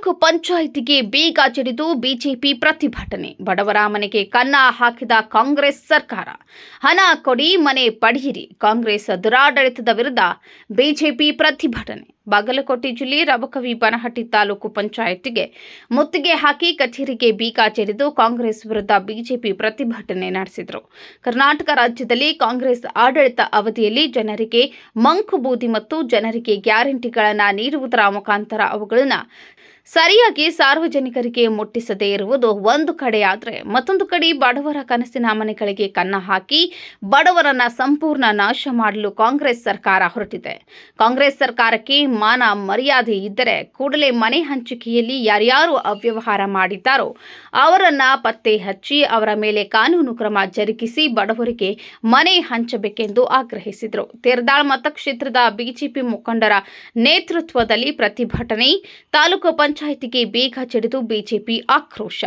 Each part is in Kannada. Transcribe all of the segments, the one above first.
ತಾಲೂಕು ಪಂಚಾಯಿತಿಗೆ ಬೀಗ ಜಡಿದು ಬಿಜೆಪಿ ಪ್ರತಿಭಟನೆ. ಬಡವರ ಮನೆಗೆ ಕನ್ನ ಹಾಕಿದ ಕಾಂಗ್ರೆಸ್ ಸರ್ಕಾರ. ಹಣ ಕೊಡಿ, ಮನೆ ಪಡೆಯಿರಿ ಕಾಂಗ್ರೆಸ್ ದುರಾಡಳಿತದ ವಿರುದ್ಧ ಬಿಜೆಪಿ ಪ್ರತಿಭಟನೆ. ಬಾಗಲಕೋಟೆ ಜಿಲ್ಲೆ ರಬಕವಿ ಬನಹಟ್ಟಿ ತಾಲೂಕು ಪಂಚಾಯತ್ಗೆ ಮುತ್ತಿಗೆ ಹಾಕಿ ಕಚೇರಿಗೆ ಬೀಗ ಜಡಿದು ಕಾಂಗ್ರೆಸ್ ವಿರುದ್ಧ ಬಿಜೆಪಿ ಪ್ರತಿಭಟನೆ ನಡೆಸಿದರು. ಕರ್ನಾಟಕ ರಾಜ್ಯದಲ್ಲಿ ಕಾಂಗ್ರೆಸ್ ಆಡಳಿತ ಅವಧಿಯಲ್ಲಿ ಜನರಿಗೆ ಮಂಕು ಬೂದಿ ಮತ್ತು ಜನರಿಗೆ ಗ್ಯಾರಂಟಿಗಳನ್ನು ನೀಡುವುದರ ಮುಖಾಂತರ ಅವುಗಳನ್ನು ಸರಿಯಾಗಿ ಸಾರ್ವಜನಿಕರಿಗೆ ಮುಟ್ಟಿಸದೇ ಇರುವುದು ಒಂದು ಕಡೆಯಾದರೆ ಮತ್ತೊಂದು ಕಡೆ ಬಡವರ ಕನಸಿನ ಮನೆಗಳಿಗೆ ಕನ್ನ ಹಾಕಿ ಬಡವರನ್ನ ಸಂಪೂರ್ಣ ನಾಶ ಮಾಡಲು ಕಾಂಗ್ರೆಸ್ ಸರ್ಕಾರ ಹೊರಟಿದೆ. ಕಾಂಗ್ರೆಸ್ ಸರ್ಕಾರಕ್ಕೆ ಮಾನ ಮರ್ಯಾದೆ ಇದ್ದರೆ ಕೂಡಲೇ ಮನೆ ಹಂಚಿಕೆಯಲ್ಲಿ ಯಾರ್ಯಾರು ಅವ್ಯವಹಾರ ಮಾಡಿದ್ದಾರೋ ಅವರನ್ನ ಪತ್ತೆ ಹಚ್ಚಿ ಅವರ ಮೇಲೆ ಕಾನೂನು ಕ್ರಮ ಜರುಗಿಸಿ ಬಡವರಿಗೆ ಮನೆ ಹಂಚಬೇಕೆಂದು ಆಗ್ರಹಿಸಿದರು. ತೇರದಾಳ್ ಮತಕ್ಷೇತ್ರದ ಬಿಜೆಪಿ ಮುಖಂಡರ ನೇತೃತ್ವದಲ್ಲಿ ಪ್ರತಿಭಟನೆ, ತಾಲೂಕು ಪಂಚಾಯಿತಿಗೆ ಬೇಗ ಜಡಿದು ಬಿಜೆಪಿ ಆಕ್ರೋಶ.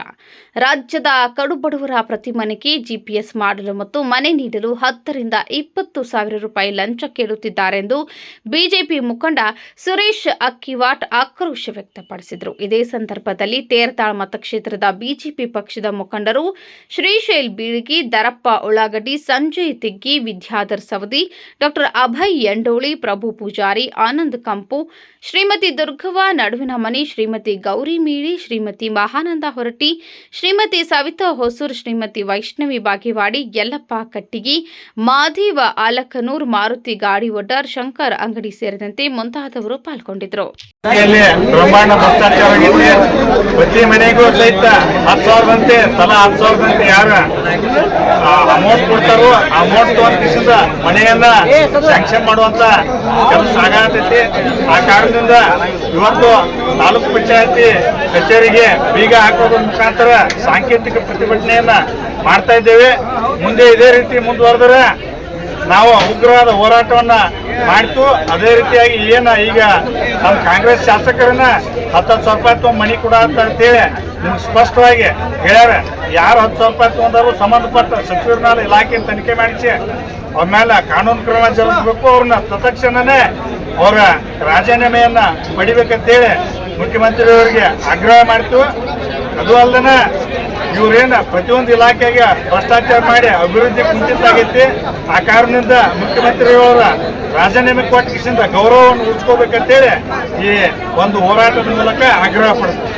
ರಾಜ್ಯದ ಕಡುಬಡವರ ಪ್ರತಿ ಮನೆಗೆ ಜಿಪಿಎಸ್ ಮಾಡಲು ಮತ್ತು ಮನೆ ನೀಡಲು ಹತ್ತರಿಂದ ಇಪ್ಪತ್ತು ಸಾವಿರ ರೂಪಾಯಿ ಲಂಚ ಕೇಳುತ್ತಿದ್ದಾರೆಂದು ಬಿಜೆಪಿ ಮುಖಂಡ ಸುರೇಶ್ ಅಕ್ಕಿವಾಟ್ ಆಕ್ರೋಶ ವ್ಯಕ್ತಪಡಿಸಿದರು. ಇದೇ ಸಂದರ್ಭದಲ್ಲಿ ತೇರ್ತಾಳ್ ಮತಕ್ಷೇತ್ರದ ಬಿಜೆಪಿ ಪಕ್ಷದ ಮುಖಂಡರು ಶ್ರೀಶೈಲ್ ಬೀಳಗಿ, ದರಪ್ಪ ಉಳ್ಳಾಗಡ್ಡಿ, ಸಂಜಯ್ ತಿಗ್ಗಿ, ವಿದ್ಯಾಧರ್ ಸವದಿ ಡಾಕ್ಟರ್ ಅಭಯ್ ಯಂಡೋಳಿ, ಪ್ರಭು ಪೂಜಾರಿ, ಆನಂದ್ ಕಂಪು, ಶ್ರೀಮತಿ ದುರ್ಗವ್ವ, ನಡುವಿನ ಮನೆ ಶ್ರೀಮತಿ ಗೌರಿ ಮೀಳಿ, ಶ್ರೀಮತಿ ಮಹಾನಂದ ಹೊರಟಿ ಶ್ರೀಮತಿ ಸವಿತಾ ಹೊಸೂರ್, ಶ್ರೀಮತಿ ವೈಷ್ಣವಿ ಬಾಗಿವಾಡಿ, ಯಲ್ಲಪ್ಪ ಕಟ್ಟಿಗಿ, ಮಾಧೀವ ಆಲಕನೂರ್, ಮಾರುತಿ ಗಾಡಿ ಒಡ್ಡರ್ ಶಂಕರ್ ಅಂಗಡಿ ಸೇರಿದಂತೆ ಮುಂತಾದವರು ಪಾಲ್ಗೊಂಡಿದ್ದರು. ಅಮೌಂಟ್ ಅಮೌಂಟ್ ಮನೆಯನ್ನ ಮಾಡುವಂತ ಕೆಲಸ ಆಗತೈತಿ ಆ ಕಾರಣದಿಂದ ಇವತ್ತು ತಾಲೂಕು ಪಂಚಾಯತಿ ಕಚೇರಿಗೆ ಬೀಗ ಹಾಕೋದ್ರ ಮುಖಾಂತರ ಸಾಂಕೇತಿಕ ಪ್ರತಿಭಟನೆಯನ್ನ ಮಾಡ್ತಾ ಇದ್ದೇವೆ. ಮುಂದೆ ಇದೇ ರೀತಿ ಮುಂದುವರೆದ್ರೆ ನಾವು ಉಗ್ರವಾದ ಹೋರಾಟವನ್ನ ಮಾಡ್ತು. ಅದೇ ರೀತಿಯಾಗಿ ಏನ ಈಗ ನಮ್ಮ ಕಾಂಗ್ರೆಸ್ ಶಾಸಕರನ್ನ ಹತ್ತತ್ತು ಸಾವಿರ ರೂಪಾಯಿ ತಗೊಂಡ್ ಮಣಿ ಕೊಡ ಅಂತ ಅಂತೇಳಿ ನಿಮ್ಗೆ ಸ್ಪಷ್ಟವಾಗಿ ಹೇಳ್ಯಾರ. ಯಾರು ಹತ್ತು ಸಾವಿರ ರೂಪಾಯಿ ತೊಗೊಂಡಾರು ಸಂಬಂಧಪಟ್ಟ ಸಚಿವರನ್ನ ಇಲಾಖೆ ತನಿಖೆ ಮಾಡಿಸಿ ಅವ್ರ ಮೇಲೆ ಕಾನೂನು ಕ್ರಮ ಜರುಗಿಸ್ಬೇಕು. ಅವ್ರನ್ನ ತತ್ಕ್ಷಣನೇ ಅವರ ರಾಜೀನಾಮೆಯನ್ನ ಪಡಿಬೇಕಂತೇಳಿ ಮುಖ್ಯಮಂತ್ರಿಯವರಿಗೆ ಆಗ್ರಹ ಮಾಡ್ತು. ಅದು ಅಲ್ಲದೆ ಇವ್ರೇನ ಪ್ರತಿಯೊಂದು ಇಲಾಖೆಗೆ ಭ್ರಷ್ಟಾಚಾರ ಮಾಡಿ ಅಭಿವೃದ್ಧಿ ಕುಂಠಿತಾಗೈತಿ ಆ ಕಾರಣದಿಂದ ಮುಖ್ಯಮಂತ್ರಿಯವರ ರಾಜೀನಾಮೆ ಕೊಟ್ಟಿಸಿಂದ ಗೌರವವನ್ನು ಉಳಿಸ್ಕೋಬೇಕಂತೇಳಿ ಈ ಒಂದು ಹೋರಾಟದ ಮೂಲಕ ಆಗ್ರಹ ಪಡಿಸ್ತೀವಿ